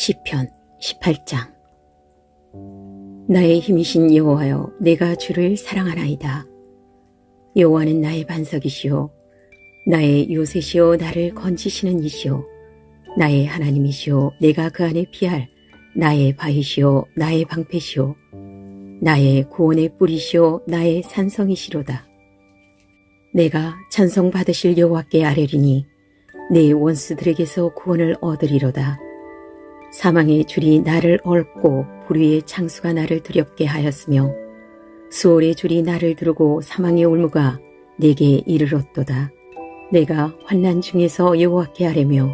시편 18장 나의 힘이신 여호와여 내가 주를 사랑하나이다. 여호와는 나의 반석이시오 나의 요새시오 나를 건지시는 이시오 나의 하나님이시오 내가 그 안에 피할 나의 바위시오 나의 방패시오 나의 구원의 뿌리시오 나의 산성이시로다. 내가 찬송 받으실 여호와께 아뢰리니 내 원수들에게서 구원을 얻으리로다. 사망의 줄이 나를 얽고 불의의 창수가 나를 두렵게 하였으며 수월의 줄이 나를 두르고 사망의 올무가 내게 이르렀도다. 내가 환난 중에서 여호와께 아뢰며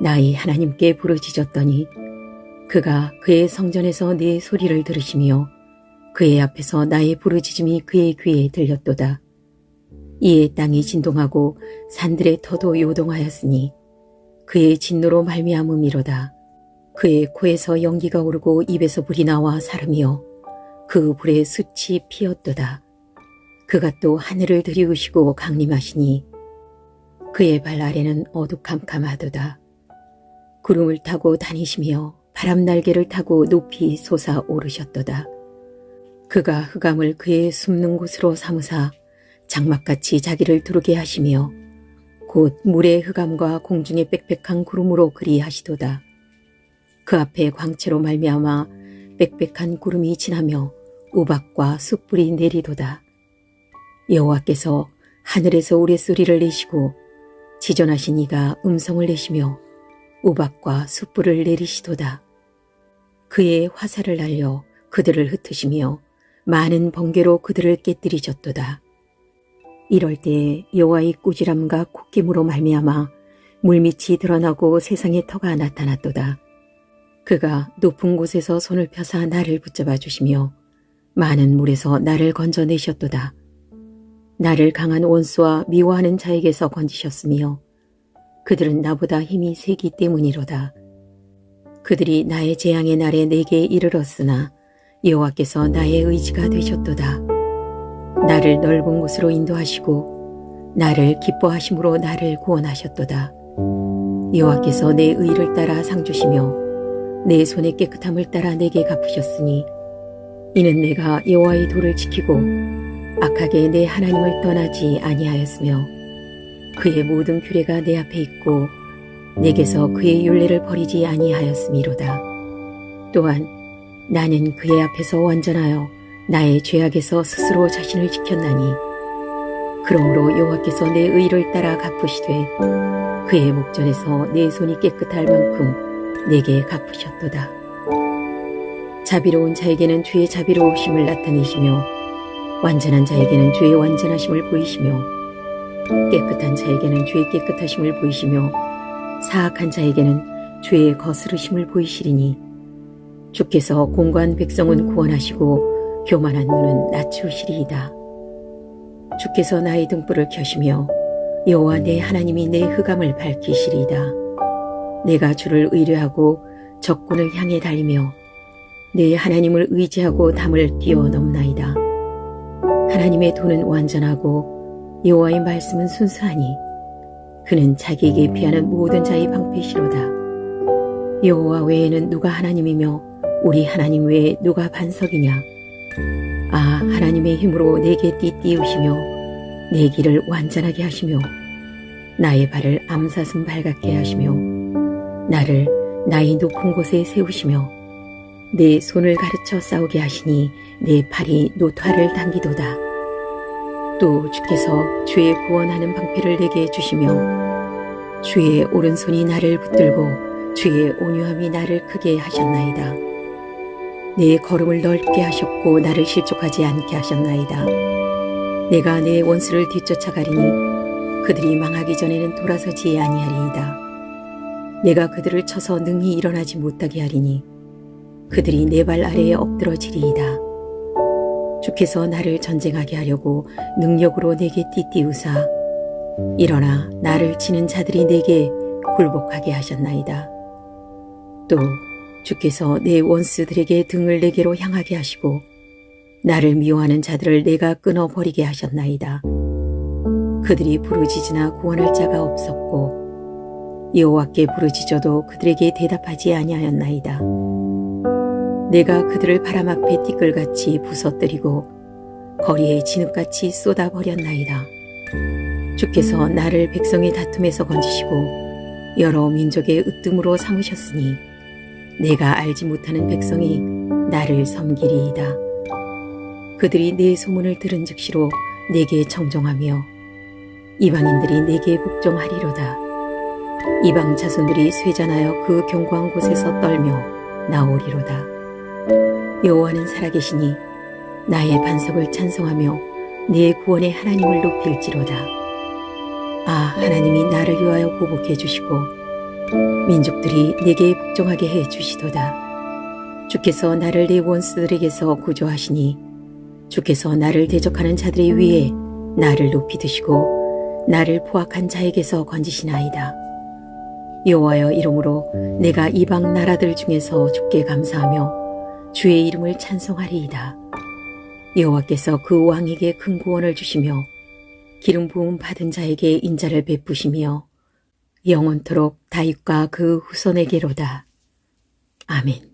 나의 하나님께 부르짖었더니 그가 그의 성전에서 내 소리를 들으시며 그의 앞에서 나의 부르짖음이 그의 귀에 들렸도다. 이에 땅이 진동하고 산들의 터도 요동하였으니 그의 진노로 말미암음이로다. 그의 코에서 연기가 오르고 입에서 불이 나와 사름이여 그 불에 숯이 피었도다. 그가 또 하늘을 들이우시고 강림하시니 그의 발 아래는 어두캄캄하도다. 구름을 타고 다니시며 바람 날개를 타고 높이 솟아 오르셨도다. 그가 흑암을 그의 숨는 곳으로 삼으사 장막같이 자기를 두르게 하시며 곧 물의 흑암과 공중의 빽빽한 구름으로 그리하시도다. 그 앞에 광채로 말미암아 빽빽한 구름이 지나며 우박과 숯불이 내리도다. 여호와께서 하늘에서 우레소리를 내시고 지전하신 이가 음성을 내시며 우박과 숯불을 내리시도다. 그의 화살을 날려 그들을 흩으시며 많은 번개로 그들을 깨뜨리셨도다. 이럴 때 여호와의 꾸지람과 콧김으로 말미암아 물밑이 드러나고 세상의 터가 나타났도다. 그가 높은 곳에서 손을 펴사 나를 붙잡아 주시며 많은 물에서 나를 건져내셨도다. 나를 강한 원수와 미워하는 자에게서 건지셨으며 그들은 나보다 힘이 세기 때문이로다. 그들이 나의 재앙의 날에 내게 이르렀으나 여호와께서 나의 의지가 되셨도다. 나를 넓은 곳으로 인도하시고 나를 기뻐하심으로 나를 구원하셨도다. 여호와께서 내 의를 따라 상 주시며 내 손의 깨끗함을 따라 내게 갚으셨으니 이는 내가 여호와의 도를 지키고 악하게 내 하나님을 떠나지 아니하였으며 그의 모든 규례가 내 앞에 있고 내게서 그의 윤례를 버리지 아니하였음이로다. 또한 나는 그의 앞에서 완전하여 나의 죄악에서 스스로 자신을 지켰나니 그러므로 여호와께서 내 의를 따라 갚으시되 그의 목전에서 내 손이 깨끗할 만큼 내게 갚으셨도다. 자비로운 자에게는 주의 자비로우심을 나타내시며 완전한 자에게는 주의 완전하심을 보이시며 깨끗한 자에게는 주의 깨끗하심을 보이시며 사악한 자에게는 주의 거스르심을 보이시리니 주께서 공고한 백성은 구원하시고 교만한 눈은 낮추시리이다. 주께서 나의 등불을 켜시며 여호와 내 하나님이 내 흑암을 밝히시리이다. 내가 주를 의뢰하고 적군을 향해 달리며 내 하나님을 의지하고 담을 뛰어넘나이다. 하나님의 도는 완전하고 여호와의 말씀은 순수하니 그는 자기에게 피하는 모든 자의 방패시로다. 여호와 외에는 누가 하나님이며 우리 하나님 외에 누가 반석이냐? 아 하나님의 힘으로 내게 띠띠우시며 내 길을 완전하게 하시며 나의 발을 암사슴 발갛게 하시며 나를 나의 높은 곳에 세우시며 내 손을 가르쳐 싸우게 하시니 내 팔이 노화를 당기도다. 또 주께서 주의 구원하는 방패를 내게 주시며 주의 오른손이 나를 붙들고 주의 온유함이 나를 크게 하셨나이다. 내 걸음을 넓게 하셨고 나를 실족하지 않게 하셨나이다. 내가 내 원수를 뒤쫓아가리니 그들이 망하기 전에는 돌아서지 아니하리이다. 내가 그들을 쳐서 능히 일어나지 못하게 하리니 그들이 내 발 아래에 엎드러지리이다. 주께서 나를 전쟁하게 하려고 능력으로 내게 띠띠우사 일어나 나를 치는 자들이 내게 굴복하게 하셨나이다. 또 주께서 내 원수들에게 등을 내게로 향하게 하시고 나를 미워하는 자들을 내가 끊어버리게 하셨나이다. 그들이 부르짖으나 구원할 자가 없었고 여호와께 부르짖어도 그들에게 대답하지 아니하였나이다. 내가 그들을 바람 앞에 티끌같이 부서뜨리고 거리에 진흙같이 쏟아버렸나이다. 주께서 나를 백성의 다툼에서 건지시고 여러 민족의 으뜸으로 삼으셨으니 내가 알지 못하는 백성이 나를 섬기리이다. 그들이 내 소문을 들은 즉시로 내게 정정하며 이방인들이 내게 복종하리로다. 이방 자손들이 쇠잔하여 그 견고한 곳에서 떨며 나오리로다. 여호와는 살아계시니 나의 반석을 찬송하며 내 구원의 하나님을 높일지로다. 아 하나님이 나를 위하여 보복해 주시고 민족들이 내게 복종하게 해 주시도다. 주께서 나를 내 원수들에게서 구조하시니 주께서 나를 대적하는 자들의 위에 나를 높이 드시고 나를 포악한 자에게서 건지시나이다. 여호와여 이름으로 내가 이방 나라들 중에서 주께 감사하며 주의 이름을 찬송하리이다. 여호와께서 그 왕에게 큰 구원을 주시며 기름 부음 받은 자에게 인자를 베푸시며 영원토록 다윗과 그 후손에게로다. 아멘.